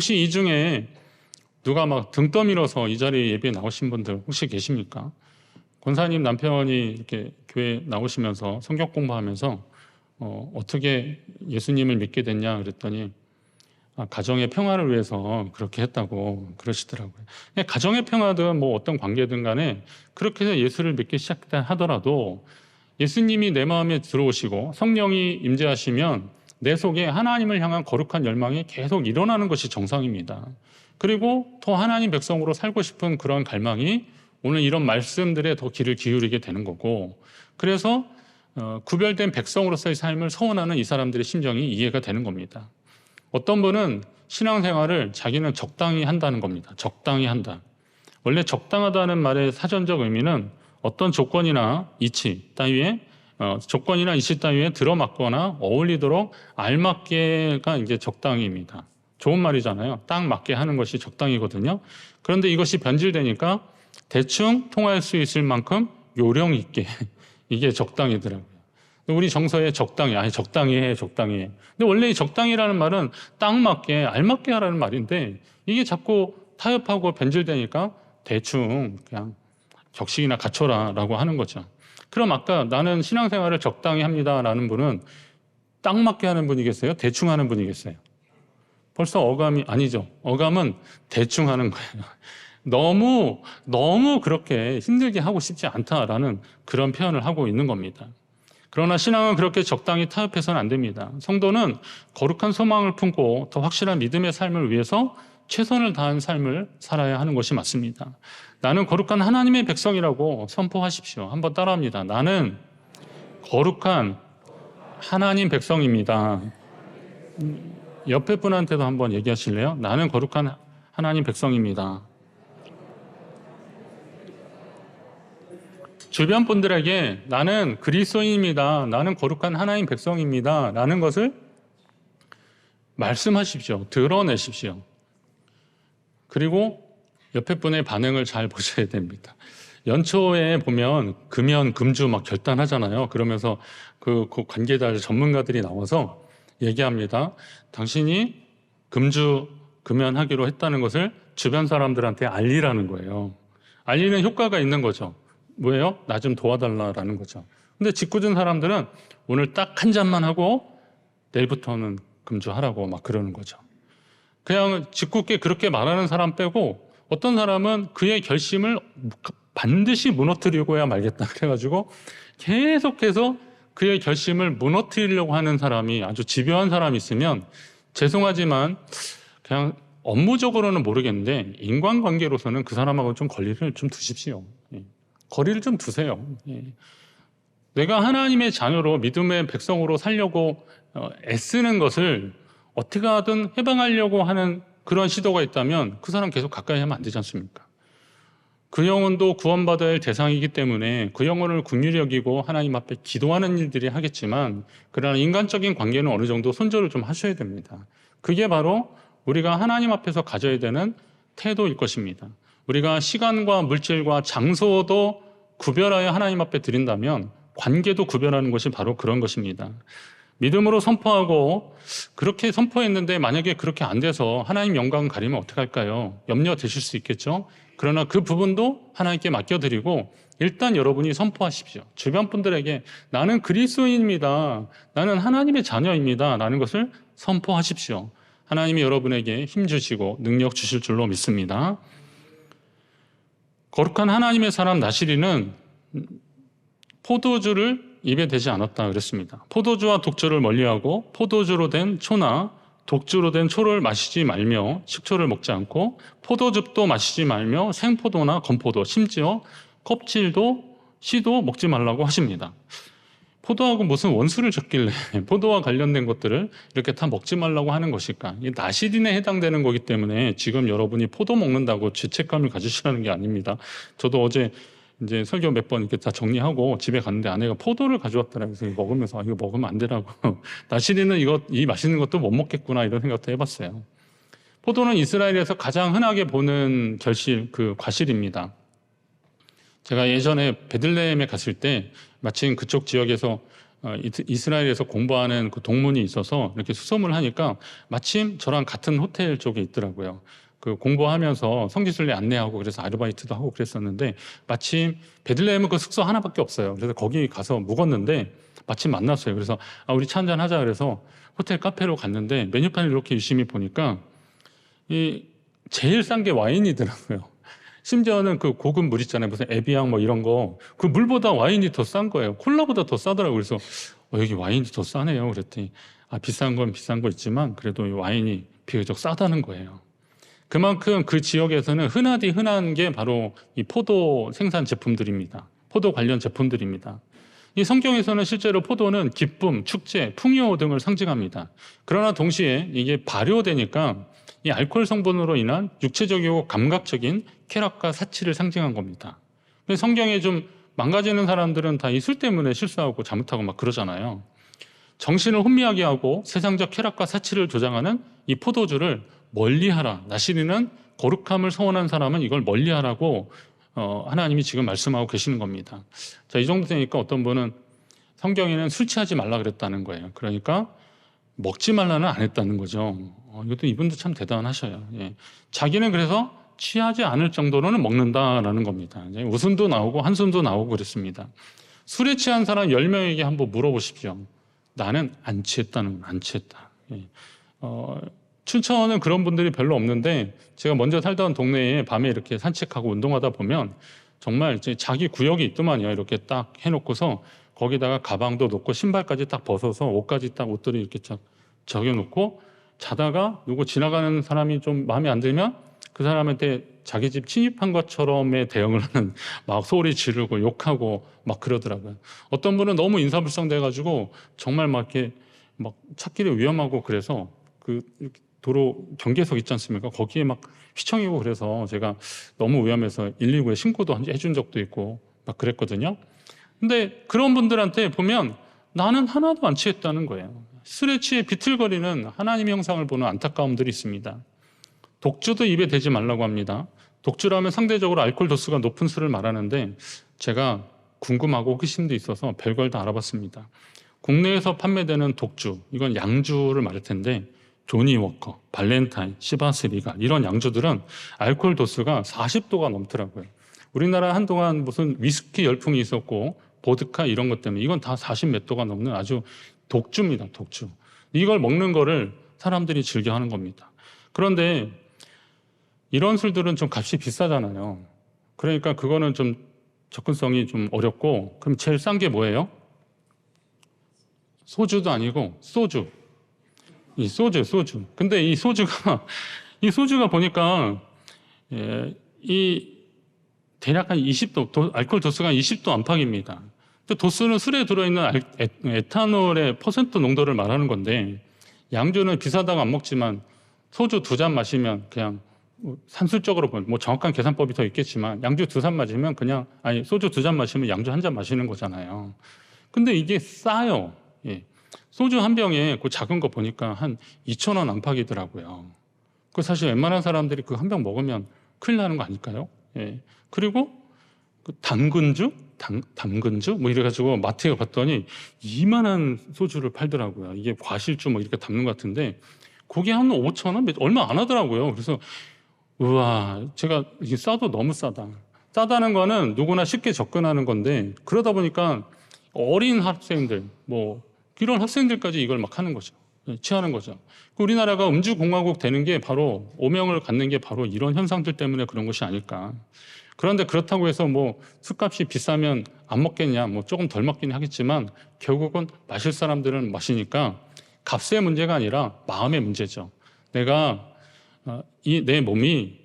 혹시 이 중에 누가 막 등 떠밀어서 이 자리에 예배에 나오신 분들 혹시 계십니까? 권사님 남편이 이렇게 교회 나오시면서 성경 공부하면서 어, 어떻게 예수님을 믿게 됐냐 그랬더니 아, 가정의 평화를 위해서 그렇게 했다고 그러시더라고요. 가정의 평화든 뭐 어떤 관계든 간에 그렇게 해서 예수를 믿기 시작했다 하더라도 예수님이 내 마음에 들어오시고 성령이 임재하시면 내 속에 하나님을 향한 거룩한 열망이 계속 일어나는 것이 정상입니다. 그리고 더 하나님 백성으로 살고 싶은 그런 갈망이 오늘 이런 말씀들에 더 귀를 기울이게 되는 거고 그래서 어, 구별된 백성으로서의 삶을 소원하는 이 사람들의 심정이 이해가 되는 겁니다. 어떤 분은 신앙생활을 자기는 적당히 한다는 겁니다. 적당히 한다. 원래 적당하다는 말의 사전적 의미는 어떤 조건이나 이치 따위에 어, 조건이나 이치 따위에 들어맞거나 어울리도록 알맞게가 이제 적당입니다. 좋은 말이잖아요. 딱 맞게 하는 것이 적당이거든요. 그런데 이것이 변질되니까 대충 통할 수 있을 만큼 요령 있게 이게 적당이더라고요. 우리 정서에 적당히, 아니 적당히 해, 적당히 해. 근데 원래 이 적당이라는 말은 딱 맞게, 알맞게 하라는 말인데 이게 자꾸 타협하고 변질되니까 대충 그냥 격식이나 갖춰라 라고 하는 거죠. 그럼 아까 나는 신앙생활을 적당히 합니다라는 분은 딱 맞게 하는 분이겠어요? 대충 하는 분이겠어요? 벌써 어감이 아니죠. 어감은 대충 하는 거예요. 너무 너무 그렇게 힘들게 하고 싶지 않다라는 그런 표현을 하고 있는 겁니다. 그러나 신앙은 그렇게 적당히 타협해서는 안 됩니다. 성도는 거룩한 소망을 품고 더 확실한 믿음의 삶을 위해서 최선을 다한 삶을 살아야 하는 것이 맞습니다. 나는 거룩한 하나님의 백성이라고 선포하십시오. 한번 따라합니다. 나는 거룩한 하나님 백성입니다. 옆에 분한테도 한번 얘기하실래요? 나는 거룩한 하나님 백성입니다. 주변 분들에게 나는 그리스도인입니다. 나는 거룩한 하나님 백성입니다. 라는 것을 말씀하십시오. 드러내십시오. 그리고 옆에 분의 반응을 잘 보셔야 됩니다. 연초에 보면 금연, 금주 막 결단하잖아요. 그러면서 그, 그 관계자 전문가들이 나와서 얘기합니다. 당신이 금주, 금연하기로 했다는 것을 주변 사람들한테 알리라는 거예요. 알리는 효과가 있는 거죠. 뭐예요? 나 좀 도와달라라는 거죠. 근데 짓궂은 사람들은 오늘 딱 한 잔만 하고 내일부터는 금주하라고 막 그러는 거죠. 그냥 짓궂게 그렇게 말하는 사람 빼고 어떤 사람은 그의 결심을 반드시 무너뜨리고야 말겠다. 그래가지고 계속해서 그의 결심을 무너뜨리려고 하는 사람이 아주 집요한 사람이 있으면 죄송하지만 그냥 업무적으로는 모르겠는데 인간관계로서는 그 사람하고 좀 거리를 좀 두십시오. 예. 거리를 좀 두세요. 예. 내가 하나님의 자녀로 믿음의 백성으로 살려고 어, 애쓰는 것을 어떻게 하든 해방하려고 하는 그런 시도가 있다면 그 사람 계속 가까이 하면 안 되지 않습니까? 그 영혼도 구원받아야 할 대상이기 때문에 그 영혼을 국률이 여기고 하나님 앞에 기도하는 일들이 하겠지만 그러나 인간적인 관계는 어느 정도 손절을 좀 하셔야 됩니다. 그게 바로 우리가 하나님 앞에서 가져야 되는 태도일 것입니다. 우리가 시간과 물질과 장소도 구별하여 하나님 앞에 드린다면 관계도 구별하는 것이 바로 그런 것입니다. 믿음으로 선포하고 그렇게 선포했는데 만약에 그렇게 안 돼서 하나님 영광 가리면 어떻게 할까요? 염려 되실 수 있겠죠? 그러나 그 부분도 하나님께 맡겨드리고 일단 여러분이 선포하십시오. 주변 분들에게 나는 그리스도인입니다. 나는 하나님의 자녀입니다. 라는 것을 선포하십시오. 하나님이 여러분에게 힘 주시고 능력 주실 줄로 믿습니다. 거룩한 하나님의 사람 나시리는 포도주를 입에 대지 않았다 그랬습니다. 포도주와 독주를 멀리하고 포도주로 된 초나 독주로 된 초를 마시지 말며 식초를 먹지 않고 포도즙도 마시지 말며 생포도나 건포도 심지어 껍질도 씨도 먹지 말라고 하십니다. 포도하고 무슨 원수를 줬길래 포도와 관련된 것들을 이렇게 다 먹지 말라고 하는 것일까? 이 나시딘에 해당되는 거기 때문에 지금 여러분이 포도 먹는다고 죄책감을 가지시라는 게 아닙니다. 저도 어제 이제 설교 몇 번 이렇게 다 정리하고 집에 갔는데 아내가 포도를 가져왔더라고요. 그래서 먹으면서 아, 이거 먹으면 안 되라고. 나시딘은 이거 이 맛있는 것도 못 먹겠구나 이런 생각도 해봤어요. 포도는 이스라엘에서 가장 흔하게 보는 결실 그 과실입니다. 제가 예전에 베들레헴에 갔을 때 마침 그쪽 지역에서 어, 이스라엘에서 공부하는 그 동문이 있어서 이렇게 수소문을 하니까 마침 저랑 같은 호텔 쪽에 있더라고요. 그 공부하면서 성지순례 안내하고 그래서 아르바이트도 하고 그랬었는데 마침 베들레헴은 그 숙소 하나밖에 없어요. 그래서 거기 가서 묵었는데 마침 만났어요. 그래서 아 우리 차 한잔 하자 그래서 호텔 카페로 갔는데 메뉴판을 이렇게 유심히 보니까 이 제일 싼 게 와인이더라고요. 심지어는 그 고급 물 있잖아요. 무슨 에비앙 뭐 이런 거. 그 물보다 와인이 더 싼 거예요. 콜라보다 더 싸더라고요. 그래서 어, 여기 와인이 더 싸네요. 그랬더니 아, 비싼 건 비싼 거 있지만 그래도 이 와인이 비교적 싸다는 거예요. 그만큼 그 지역에서는 흔하디 흔한 게 바로 이 포도 생산 제품들입니다. 포도 관련 제품들입니다. 이 성경에서는 실제로 포도는 기쁨, 축제, 풍요 등을 상징합니다. 그러나 동시에 이게 발효되니까 이 알코올 성분으로 인한 육체적이고 감각적인 쾌락과 사치를 상징한 겁니다. 근데 성경에 좀 망가지는 사람들은 다 이 술 때문에 실수하고 잘못하고 막 그러잖아요. 정신을 혼미하게 하고 세상적 쾌락과 사치를 조장하는 이 포도주를 멀리하라. 나시리는 거룩함을 소원한 사람은 이걸 멀리하라고 어, 하나님이 지금 말씀하고 계시는 겁니다. 자, 이 정도 되니까 어떤 분은 성경에는 술 취하지 말라 그랬다는 거예요. 그러니까 먹지 말라는 안 했다는 거죠. 어, 이것도 이분도 참 대단하셔요. 예. 자기는 그래서 취하지 않을 정도로는 먹는다라는 겁니다. 웃음도 나오고 한숨도 나오고 그랬습니다. 술에 취한 사람 10명에게 한번 물어보십시오. 나는 안 취했다는 안 취했다. 예. 어, 춘천은 그런 분들이 별로 없는데 제가 먼저 살던 동네에 밤에 이렇게 산책하고 운동하다 보면 정말 이제 자기 구역이 있더만요. 이렇게 딱 해놓고서 거기다가 가방도 놓고 신발까지 딱 벗어서 옷까지 딱 옷들이 이렇게 쫙 적여놓고 자다가 누구 지나가는 사람이 좀 마음에 안 들면 그 사람한테 자기 집 침입한 것처럼의 대응을 하는 막 소리 지르고 욕하고 막 그러더라고요. 어떤 분은 너무 인사불성돼가지고 정말 막 이렇게 막 찾기를 위험하고 그래서 그 이렇게 도로 경계석 있지 않습니까? 거기에 막 휘청이고 그래서 제가 너무 위험해서 119에 신고도 한- 해준 적도 있고 막 그랬거든요. 근데 그런 분들한테 보면 나는 하나도 안 취했다는 거예요. 취해 비틀거리는 하나님의 형상을 보는 안타까움들이 있습니다. 독주도 입에 대지 말라고 합니다. 독주라면 상대적으로 알코올 도수가 높은 술을 말하는데 제가 궁금하고 호기심도 있어서 별걸 다 알아봤습니다. 국내에서 판매되는 독주, 이건 양주를 말할 텐데 조니 워커, 발렌타인, 시바스 리가 이런 양주들은 알코올 도수가 40도가 넘더라고요. 우리나라 한동안 무슨 위스키 열풍이 있었고 보드카 이런 것 때문에 이건 다 40몇 도가 넘는 아주 독주입니다. 독주. 이걸 먹는 거를 사람들이 즐겨 하는 겁니다. 그런데 이런 술들은 좀 값이 비싸잖아요. 그러니까 그거는 좀 접근성이 좀 어렵고 그럼 제일 싼 게 뭐예요? 소주도 아니고 소주. 이 소주, 소주. 근데 이 소주가 이 소주가 보니까 예, 이 대략 한 20도, 도- 알코올 도수가 한 20도 안팎입니다. 도수는 술에 들어있는 에탄올의 퍼센트 농도를 말하는 건데 양주는 비싸다고 안 먹지만 소주 두 잔 마시면 그냥 뭐 산술적으로 보면 뭐 정확한 계산법이 더 있겠지만 양주 두 잔 마시면 그냥 아니 소주 두 잔 마시면 양주 한 잔 마시는 거잖아요. 근데 이게 싸요. 예. 소주 한 병에 그 작은 거 보니까 한 2천 원 안팎이더라고요. 그 사실 웬만한 사람들이 그 한 병 먹으면 큰일 나는 거 아닐까요? 예. 그리고 그 당근주, 당, 담근주 뭐 이래가지고 마트에 갔더니 이만한 소주를 팔더라고요. 이게 과실주 뭐 이렇게 담는 것 같은데 그게 한 5천 원, 얼마 안 하더라고요. 그래서 우와, 제가 이게 싸도 너무 싸다. 싸다는 거는 누구나 쉽게 접근하는 건데 그러다 보니까 어린 학생들, 뭐 이런 학생들까지 이걸 막 하는 거죠. 예, 취하는 거죠. 그 우리나라가 음주 공화국 되는 게 바로 오명을 갖는 게 바로 이런 현상들 때문에 그런 것이 아닐까. 그런데 그렇다고 해서 뭐 술값이 비싸면 안 먹겠냐, 뭐 조금 덜 먹긴 하겠지만 결국은 마실 사람들은 마시니까 값의 문제가 아니라 마음의 문제죠. 내가 어, 이내 몸이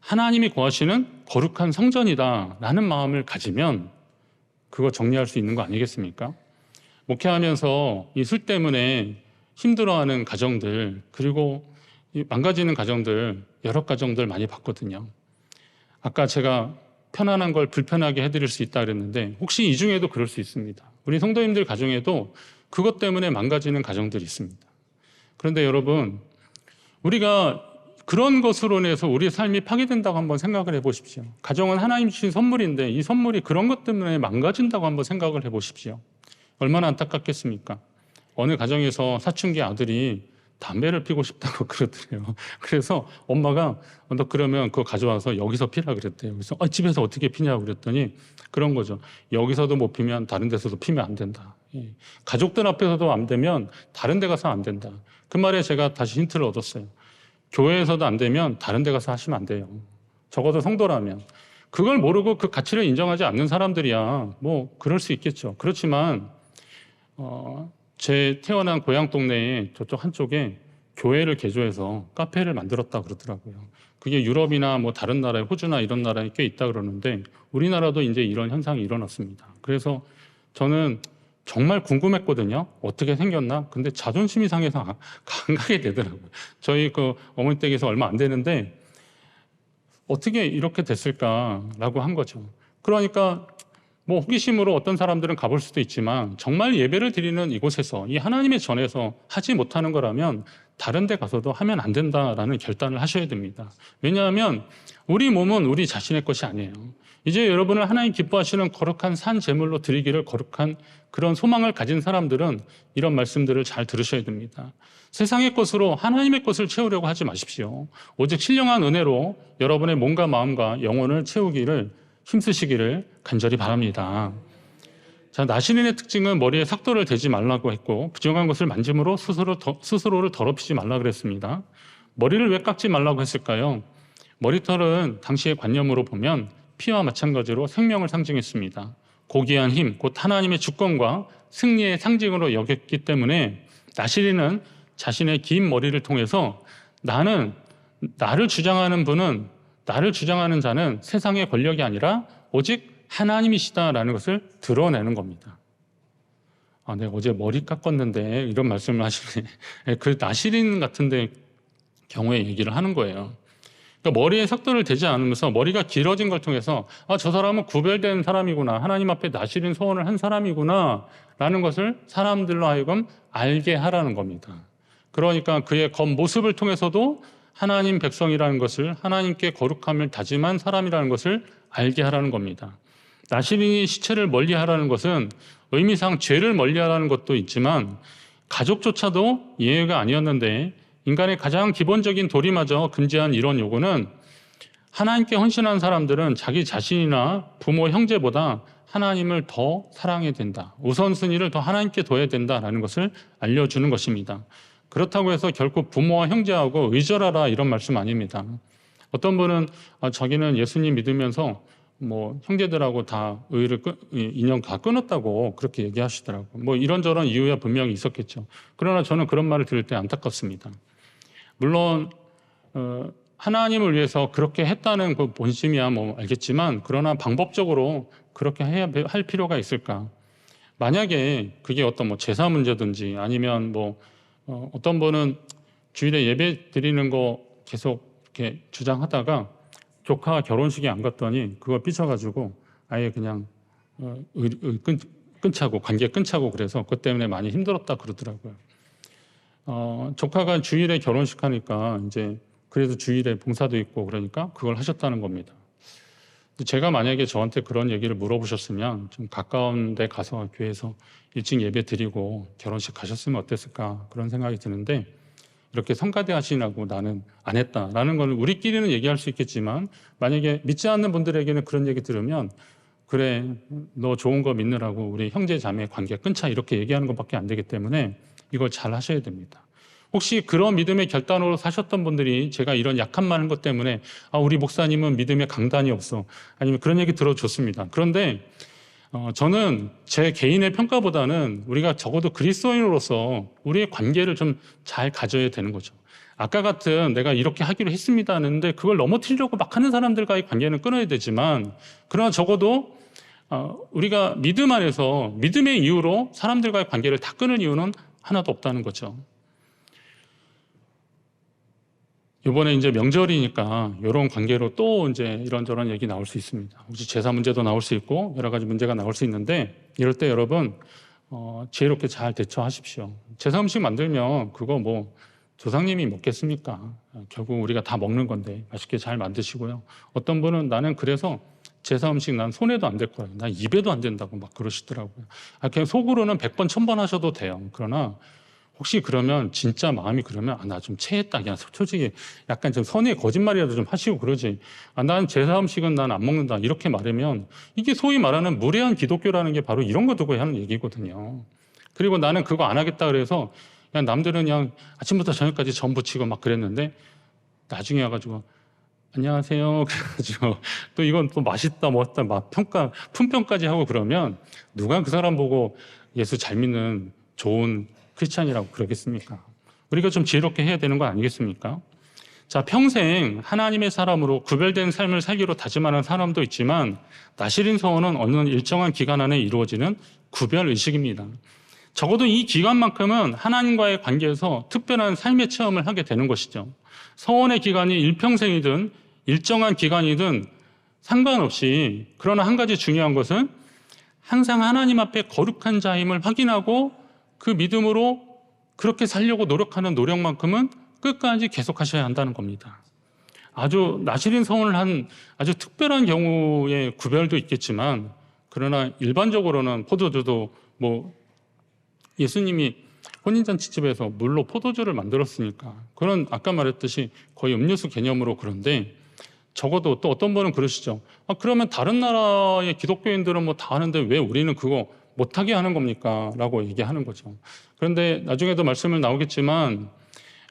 하나님이 구하시는 거룩한 성전이다라는 마음을 가지면 그거 정리할 수 있는 거 아니겠습니까? 목회하면서 이 술 때문에 힘들어하는 가정들 그리고 이 망가지는 가정들 여러 가정들 많이 봤거든요. 아까 제가 편안한 걸 불편하게 해드릴 수 있다 그랬는데 혹시 이 중에도 그럴 수 있습니다. 우리 성도님들 가정에도 그것 때문에 망가지는 가정들이 있습니다. 그런데 여러분 우리가 그런 것으로 인해서 우리의 삶이 파괴된다고 한번 생각을 해보십시오. 가정은 하나님 주신 선물인데 이 선물이 그런 것 때문에 망가진다고 한번 생각을 해보십시오. 얼마나 안타깝겠습니까? 어느 가정에서 사춘기 아들이 담배를 피고 싶다고 그러더래요. 그래서 엄마가 어, 너 그러면 그거 가져와서 여기서 피라 그랬대요. 그래서 아, 집에서 어떻게 피냐고 그랬더니 그런 거죠. 여기서도 못 피면 다른 데서도 피면 안 된다. 예. 가족들 앞에서도 안 되면 다른 데 가서 안 된다. 그 말에 제가 다시 힌트를 얻었어요. 교회에서도 안 되면 다른 데 가서 하시면 안 돼요. 적어도 성도라면. 그걸 모르고 그 가치를 인정하지 않는 사람들이야. 뭐 그럴 수 있겠죠. 그렇지만 어, 제 태어난 고향 동네에 저쪽 한쪽에 교회를 개조해서 카페를 만들었다 그러더라고요. 그게 유럽이나 뭐 다른 나라에 호주나 이런 나라에 꽤 있다 그러는데 우리나라도 이제 이런 현상이 일어났습니다. 그래서 저는 정말 궁금했거든요. 어떻게 생겼나? 근데 자존심이 상해서 안- 안 가게 되더라고요. 저희 그 어머니 댁에서 얼마 안 되는데 어떻게 이렇게 됐을까라고 한 거죠. 그러니까 뭐 호기심으로 어떤 사람들은 가볼 수도 있지만 정말 예배를 드리는 이곳에서 이 하나님의 전에서 하지 못하는 거라면 다른 데 가서도 하면 안 된다라는 결단을 하셔야 됩니다. 왜냐하면 우리 몸은 우리 자신의 것이 아니에요. 이제 여러분을 하나님 기뻐하시는 거룩한 산 제물로 드리기를 거룩한 그런 소망을 가진 사람들은 이런 말씀들을 잘 들으셔야 됩니다. 세상의 것으로 하나님의 것을 채우려고 하지 마십시오. 오직 신령한 은혜로 여러분의 몸과 마음과 영혼을 채우기를 힘쓰시기를 간절히 바랍니다. 자, 나시린의 특징은 머리에 삭도를 대지 말라고 했고 부정한 것을 만짐으로 스스로 더- 스스로를 더럽히지 말라 그랬습니다. 머리를 왜 깎지 말라고 했을까요? 머리털은 당시의 관념으로 보면 피와 마찬가지로 생명을 상징했습니다. 고귀한 힘, 곧 하나님의 주권과 승리의 상징으로 여겼기 때문에 나시린은 자신의 긴 머리를 통해서 나는 나를 주장하는 분은 나를 주장하는 자는 세상의 권력이 아니라 오직 하나님이시다라는 것을 드러내는 겁니다. 아, 내가 어제 머리 깎았는데 이런 말씀을 하시네. 그 나시린 같은데 경우에 얘기를 하는 거예요. 그러니까 머리에 삭도를 대지 않으면서 머리가 길어진 걸 통해서 아, 저 사람은 구별된 사람이구나. 하나님 앞에 나시린 소원을 한 사람이구나. 라는 것을 사람들로 하여금 알게 하라는 겁니다. 그러니까 그의 겉모습을 통해서도 하나님 백성이라는 것을 하나님께 거룩함을 다짐한 사람이라는 것을 알게 하라는 겁니다. 나시린이 시체를 멀리 하라는 것은 의미상 죄를 멀리 하라는 것도 있지만 가족조차도 예외가 아니었는데 인간의 가장 기본적인 도리마저 금지한 이런 요구는 하나님께 헌신한 사람들은 자기 자신이나 부모 형제보다 하나님을 더 사랑해야 된다. 우선순위를 더 하나님께 둬야 된다라는 것을 알려주는 것입니다. 그렇다고 해서 결코 부모와 형제하고 의절하라 이런 말씀 아닙니다. 어떤 분은 아, 자기는 예수님 믿으면서 뭐 형제들하고 다 의를 인연 다 끊었다고 그렇게 얘기하시더라고. 뭐 이런저런 이유야 분명히 있었겠죠. 그러나 저는 그런 말을 들을 때 안타깝습니다. 물론 어, 하나님을 위해서 그렇게 했다는 그 본심이야 뭐 알겠지만 그러나 방법적으로 그렇게 해야 할 필요가 있을까? 만약에 그게 어떤 뭐 제사 문제든지 아니면 뭐 어, 어떤 분은 주일에 예배 드리는 거 계속 이렇게 주장하다가 조카 결혼식에 안 갔더니 그거 삐쳐가지고 아예 그냥 어, 의, 의, 끊, 끊자고 관계 끊자고 그래서 그것 때문에 많이 힘들었다 그러더라고요. 어, 조카가 주일에 결혼식 하니까 이제 그래도 주일에 봉사도 있고 그러니까 그걸 하셨다는 겁니다. 제가 만약에 저한테 그런 얘기를 물어보셨으면 좀 가까운 데 가서 교회에서 일찍 예배 드리고 결혼식 가셨으면 어땠을까 그런 생각이 드는데 이렇게 성가대 하시라고 나는 안 했다라는 걸 우리끼리는 얘기할 수 있겠지만 만약에 믿지 않는 분들에게는 그런 얘기 들으면 그래 너 좋은 거 믿느라고 우리 형제 자매 관계 끊자 이렇게 얘기하는 것밖에 안 되기 때문에 이걸 잘 하셔야 됩니다. 혹시 그런 믿음의 결단으로 사셨던 분들이 제가 이런 약한 많은 것 때문에 아 우리 목사님은 믿음의 강단이 없어 아니면 그런 얘기 들어줬습니다. 그런데 어, 저는 제 개인의 평가보다는 우리가 적어도 그리스도인으로서 우리의 관계를 좀 잘 가져야 되는 거죠. 아까 같은 내가 이렇게 하기로 했습니다 하는데 그걸 넘어뜨리려고 막 하는 사람들과의 관계는 끊어야 되지만 그러나 적어도 어, 우리가 믿음 안에서 믿음의 이유로 사람들과의 관계를 다 끊을 이유는 하나도 없다는 거죠. 이번에 이제 명절이니까 이런 관계로 또 이제 이런저런 얘기 나올 수 있습니다. 혹시 제사 문제도 나올 수 있고 여러 가지 문제가 나올 수 있는데 이럴 때 여러분 어, 지혜롭게 잘 대처하십시오. 제사 음식 만들면 그거 뭐 조상님이 먹겠습니까? 어, 결국 우리가 다 먹는 건데 맛있게 잘 만드시고요. 어떤 분은 나는 그래서 제사 음식 난 손에도 안 될 거예요. 난 입에도 안 된다고 막 그러시더라고요. 아, 그냥 속으로는 100번, 1000번 하셔도 돼요. 그러나 혹시 그러면 진짜 마음이 그러면 아, 나 좀 체했다. 그냥 솔직히 약간 좀 선의 거짓말이라도 좀 하시고 그러지. 아, 난 제사 음식은 난 안 먹는다. 이렇게 말하면 이게 소위 말하는 무례한 기독교라는 게 바로 이런 거 두고 하는 얘기거든요. 그리고 나는 그거 안 하겠다 그래서 그냥 남들은 그냥 아침부터 저녁까지 전 부치고 막 그랬는데 나중에 와가지고 안녕하세요. 그래가지고 또 이건 또 맛있다, 뭐었다, 막 평가, 품평까지 하고 그러면 누가 그 사람 보고 예수 잘 믿는 좋은 크리스찬이라고 그러겠습니까? 우리가 좀 지혜롭게 해야 되는 거 아니겠습니까? 자, 평생 하나님의 사람으로 구별된 삶을 살기로 다짐하는 사람도 있지만 나시린 서원은 어느 일정한 기간 안에 이루어지는 구별 의식입니다. 적어도 이 기간만큼은 하나님과의 관계에서 특별한 삶의 체험을 하게 되는 것이죠. 서원의 기간이 일평생이든 일정한 기간이든 상관없이 그러나 한 가지 중요한 것은 항상 하나님 앞에 거룩한 자임을 확인하고 그 믿음으로 그렇게 살려고 노력하는 노력만큼은 끝까지 계속하셔야 한다는 겁니다. 아주 나시린 서원을 한 아주 특별한 경우의 구별도 있겠지만 그러나 일반적으로는 포도주도 뭐 예수님이 혼인잔치집에서 물로 포도주를 만들었으니까 그런 아까 말했듯이 거의 음료수 개념으로 그런데 적어도 또 어떤 분은 그러시죠. 아, 그러면 다른 나라의 기독교인들은 뭐 다 하는데 왜 우리는 그거 못하게 하는 겁니까? 라고 얘기하는 거죠. 그런데 나중에도 말씀을 나오겠지만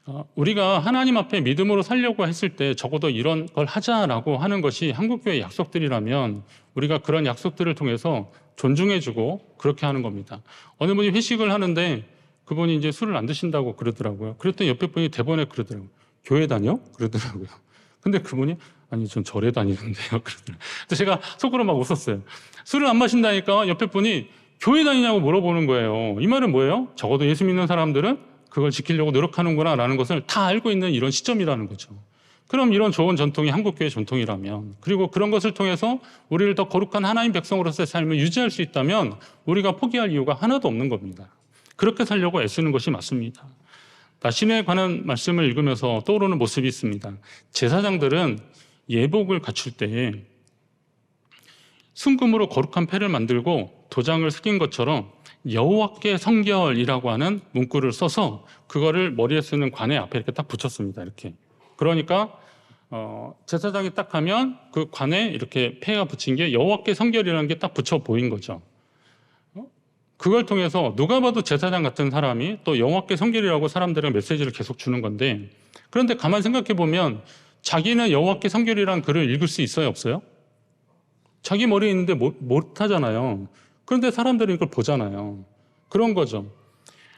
어, 우리가 하나님 앞에 믿음으로 살려고 했을 때 적어도 이런 걸 하자라고 하는 것이 한국교회 약속들이라면 우리가 그런 약속들을 통해서 존중해주고 그렇게 하는 겁니다. 어느 분이 회식을 하는데 그분이 이제 술을 안 드신다고 그러더라고요. 그랬더니 옆에 분이 대본에 그러더라고요. 교회 다녀? 그러더라고요. 근데 그분이 아니 전 절에 다니는데요. 그러더라고요. 제가 속으로 막 웃었어요. 술을 안 마신다니까 옆에 분이 교회 다니냐고 물어보는 거예요. 이 말은 뭐예요? 적어도 예수 믿는 사람들은 그걸 지키려고 노력하는구나 라는 것을 다 알고 있는 이런 시점이라는 거죠. 그럼 이런 좋은 전통이 한국교회 전통이라면 그리고 그런 것을 통해서 우리를 더 거룩한 하나님 백성으로서의 삶을 유지할 수 있다면 우리가 포기할 이유가 하나도 없는 겁니다. 그렇게 살려고 애쓰는 것이 맞습니다. 나신에 관한 말씀을 읽으면서 떠오르는 모습이 있습니다. 제사장들은 예복을 갖출 때에 순금으로 거룩한 패를 만들고 도장을 새긴 것처럼 여호와께 성결이라고 하는 문구를 써서 그거를 머리에 쓰는 관에 앞에 이렇게 딱 붙였습니다. 이렇게. 그러니까 어, 제사장이 딱 하면 그 관에 이렇게 폐가 붙인 게 여호와께 성결이라는 게 딱 붙여 보인 거죠. 어? 그걸 통해서 누가 봐도 제사장 같은 사람이 또 여호와께 성결이라고 사람들은 메시지를 계속 주는 건데 그런데 가만 생각해 보면 자기는 여호와께 성결이라는 글을 읽을 수 있어요, 없어요? 자기 머리에 있는데 못, 못 하잖아요. 그런데 사람들은 이걸 보잖아요. 그런 거죠.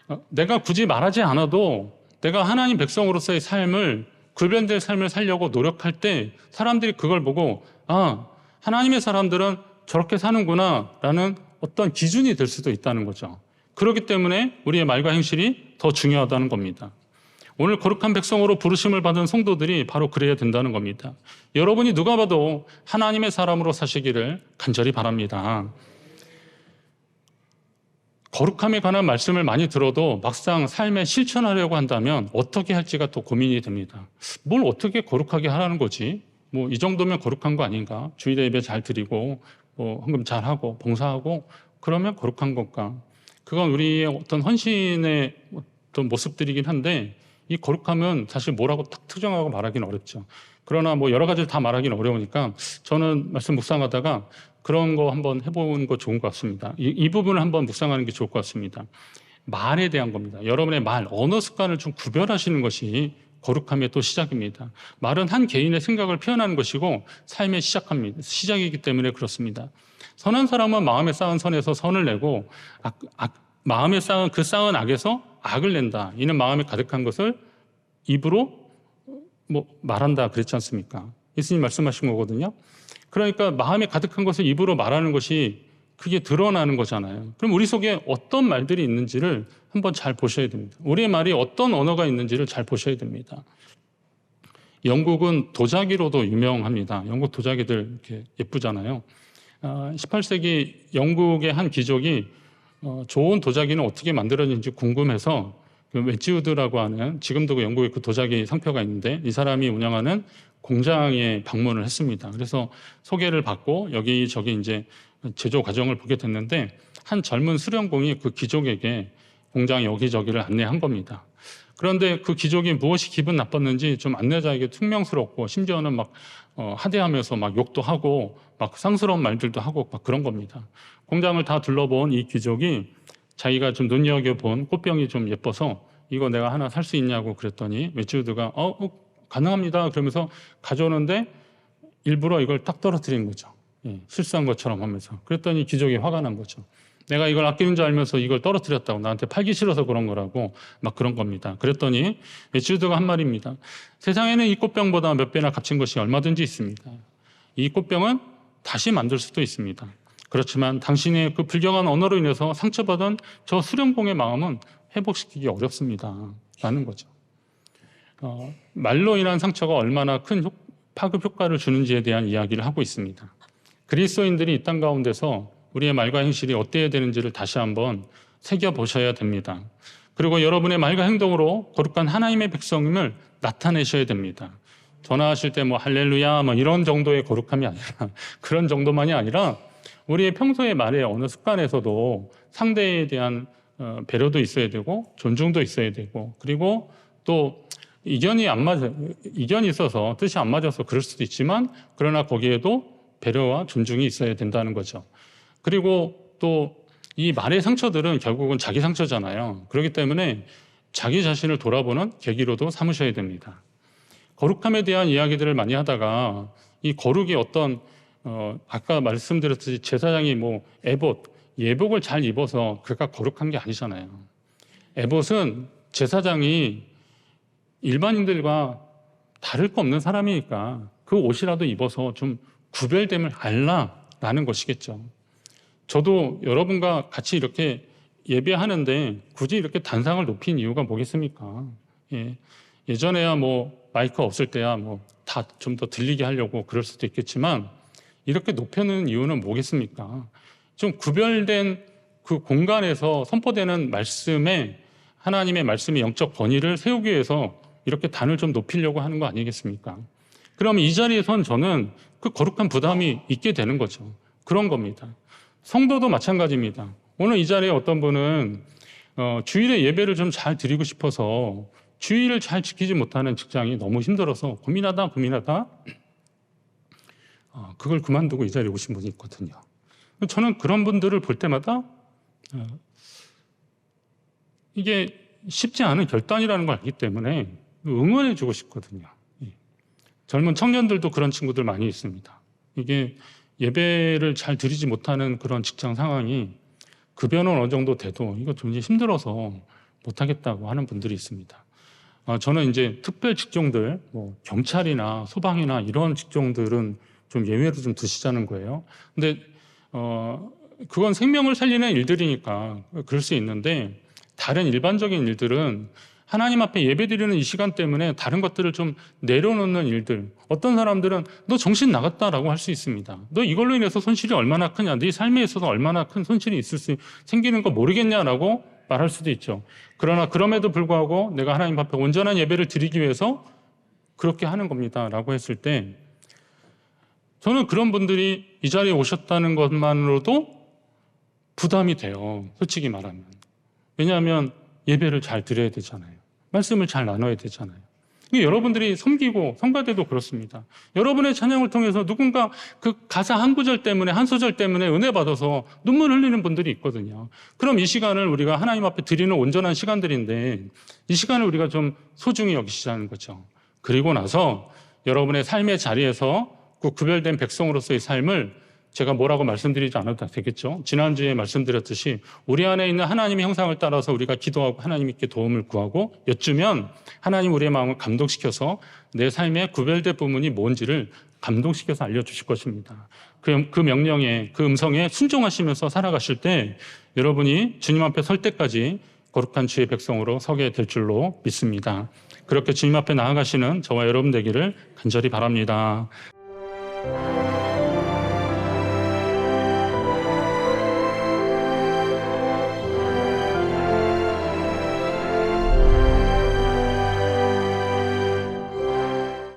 어, 내가 굳이 말하지 않아도 내가 하나님 백성으로서의 삶을 구별된 삶을 살려고 노력할 때 사람들이 그걸 보고 아 하나님의 사람들은 저렇게 사는구나라는 어떤 기준이 될 수도 있다는 거죠. 그렇기 때문에 우리의 말과 행실이 더 중요하다는 겁니다. 오늘 거룩한 백성으로 부르심을 받은 성도들이 바로 그래야 된다는 겁니다. 여러분이 누가 봐도 하나님의 사람으로 사시기를 간절히 바랍니다. 거룩함에 관한 말씀을 많이 들어도 막상 삶에 실천하려고 한다면 어떻게 할지가 또 고민이 됩니다. 뭘 어떻게 거룩하게 하라는 거지? 뭐 이 정도면 거룩한 거 아닌가? 주일 예배 잘 드리고 뭐 헌금 잘 하고 봉사하고 그러면 거룩한 건가? 그건 우리의 어떤 헌신의 어떤 모습들이긴 한데 이 거룩함은 사실 뭐라고 딱 특정하고 말하기는 어렵죠. 그러나 뭐 여러 가지를 다 말하기는 어려우니까 저는 말씀 묵상하다가 그런 거 한번 해보는 거 좋은 것 같습니다. 이, 이 부분을 한번 묵상하는 게 좋을 것 같습니다. 말에 대한 겁니다. 여러분의 말, 언어 습관을 좀 구별하시는 것이 거룩함의 또 시작입니다. 말은 한 개인의 생각을 표현하는 것이고 삶의 시작합니다. 시작이기 때문에 그렇습니다. 선한 사람은 마음에 쌓은 선에서 선을 내고 악, 악, 마음에 쌓은 그 쌓은 악에서 악을 낸다. 이는 마음에 가득한 것을 입으로 뭐 말한다 그랬지 않습니까? 예수님 말씀하신 거거든요. 그러니까 마음에 가득한 것을 입으로 말하는 것이 그게 드러나는 거잖아요. 그럼 우리 속에 어떤 말들이 있는지를 한번 잘 보셔야 됩니다. 우리의 말이 어떤 언어가 있는지를 잘 보셔야 됩니다. 영국은 도자기로도 유명합니다. 영국 도자기들 이렇게 예쁘잖아요. 18세기 아, 영국의 한 귀족이 어, 좋은 도자기는 어떻게 만들어진지 궁금해서 그 웨지우드라고 하는 지금도 그 영국에 그 도자기 상표가 있는데 이 사람이 운영하는 공장에 방문을 했습니다. 그래서 소개를 받고 여기저기 이제 제조 과정을 보게 됐는데 한 젊은 수령공이 그 귀족에게 공장 여기저기를 안내한 겁니다. 그런데 그 귀족이 무엇이 기분 나빴는지 좀 안내자에게 퉁명스럽고 심지어는 막 어, 하대하면서 막 욕도 하고 막 상스러운 말들도 하고 막 그런 겁니다. 공장을 다 둘러본 이 귀족이 자기가 좀 눈여겨본 꽃병이 좀 예뻐서 이거 내가 하나 살 수 있냐고 그랬더니 매튜드가 어, 어, 가능합니다. 그러면서 가져오는데 일부러 이걸 딱 떨어뜨린 거죠. 예, 실수한 것처럼 하면서. 그랬더니 귀족이 화가 난 거죠. 내가 이걸 아끼는 줄 알면서 이걸 떨어뜨렸다고 나한테 팔기 싫어서 그런 거라고 막 그런 겁니다. 그랬더니 매튜드가 한 말입니다. 세상에는 이 꽃병보다 몇 배나 값진 것이 얼마든지 있습니다. 이 꽃병은 다시 만들 수도 있습니다. 그렇지만 당신의 그 불경한 언어로 인해서 상처받은 저 수령공의 마음은 회복시키기 어렵습니다. 라는 거죠. 어, 말로 인한 상처가 얼마나 큰 효- 파급 효과를 주는지에 대한 이야기를 하고 있습니다. 그리스도인들이 이 땅 가운데서 우리의 말과 행실이 어때야 되는지를 다시 한번 새겨 보셔야 됩니다. 그리고 여러분의 말과 행동으로 거룩한 하나님의 백성임을 나타내셔야 됩니다. 전화하실 때 뭐 할렐루야 뭐 이런 정도의 거룩함이 아니라 그런 정도만이 아니라 우리의 평소의 말의 어느 습관에서도 상대에 대한 어, 배려도 있어야 되고 존중도 있어야 되고 그리고 또 이견이 안 맞아 이견이 있어서 뜻이 안 맞아서 그럴 수도 있지만 그러나 거기에도 배려와 존중이 있어야 된다는 거죠. 그리고 또 이 말의 상처들은 결국은 자기 상처잖아요. 그렇기 때문에 자기 자신을 돌아보는 계기로도 삼으셔야 됩니다. 거룩함에 대한 이야기들을 많이 하다가 이 거룩이 어떤 어 아까 말씀드렸듯이 제사장이 뭐 에봇 예복을 잘 입어서 그가 거룩한 게 아니잖아요. 에봇은 제사장이 일반인들과 다를 거 없는 사람이니까 그 옷이라도 입어서 좀 구별됨을 알라라는 것이겠죠. 저도 여러분과 같이 이렇게 예배하는데 굳이 이렇게 단상을 높인 이유가 뭐겠습니까? 예. 예전에야 뭐 마이크 없을 때야 뭐 다 좀 더 들리게 하려고 그럴 수도 있겠지만 이렇게 높여놓은 이유는 뭐겠습니까? 좀 구별된 그 공간에서 선포되는 말씀에 하나님의 말씀의 영적 권위를 세우기 위해서 이렇게 단을 좀 높이려고 하는 거 아니겠습니까? 그럼 이 자리에선 저는 그 거룩한 부담이 있게 되는 거죠. 그런 겁니다. 성도도 마찬가지입니다. 오늘 이 자리에 어떤 분은 어, 주일에 예배를 좀 잘 드리고 싶어서 주일을 잘 지키지 못하는 직장이 너무 힘들어서 고민하다 고민하다 어, 그걸 그만두고 이 자리에 오신 분이 있거든요. 저는 그런 분들을 볼 때마다 어, 이게 쉽지 않은 결단이라는 걸 알기 때문에 응원해 주고 싶거든요. 예. 젊은 청년들도 그런 친구들 많이 있습니다. 이게 예배를 잘 드리지 못하는 그런 직장 상황이 급여는 어느 정도 돼도 이거 굉장히 힘들어서 못하겠다고 하는 분들이 있습니다. 어, 저는 이제 특별 직종들, 뭐 경찰이나 소방이나 이런 직종들은 좀 예외로 좀 두시자는 거예요. 근데 어, 그건 생명을 살리는 일들이니까 그럴 수 있는데 다른 일반적인 일들은 하나님 앞에 예배드리는 이 시간 때문에 다른 것들을 좀 내려놓는 일들. 어떤 사람들은 너 정신 나갔다라고 할 수 있습니다. 너 이걸로 인해서 손실이 얼마나 크냐, 네 삶에 있어서 얼마나 큰 손실이 있을 수 생기는 거 모르겠냐라고 말할 수도 있죠. 그러나 그럼에도 불구하고 내가 하나님 앞에 온전한 예배를 드리기 위해서 그렇게 하는 겁니다라고 했을 때 저는 그런 분들이 이 자리에 오셨다는 것만으로도 부담이 돼요. 솔직히 말하면. 왜냐하면 예배를 잘 드려야 되잖아요. 말씀을 잘 나눠야 되잖아요. 여러분들이 섬기고 성가대도 그렇습니다. 여러분의 찬양을 통해서 누군가 그 가사 한 구절 때문에 한 소절 때문에 은혜 받아서 눈물 흘리는 분들이 있거든요. 그럼 이 시간을 우리가 하나님 앞에 드리는 온전한 시간들인데 이 시간을 우리가 좀 소중히 여기시자는 거죠. 그리고 나서 여러분의 삶의 자리에서 그 구별된 백성으로서의 삶을 제가 뭐라고 말씀드리지 않아도 되겠죠. 지난주에 말씀드렸듯이 우리 안에 있는 하나님의 형상을 따라서 우리가 기도하고 하나님께 도움을 구하고 여쭈면 하나님 우리의 마음을 감동시켜서 내 삶의 구별된 부분이 뭔지를 감동시켜서 알려주실 것입니다. 그, 그 명령에, 그 음성에 순종하시면서 살아가실 때 여러분이 주님 앞에 설 때까지 거룩한 주의 백성으로 서게 될 줄로 믿습니다. 그렇게 주님 앞에 나아가시는 저와 여러분 되기를 간절히 바랍니다.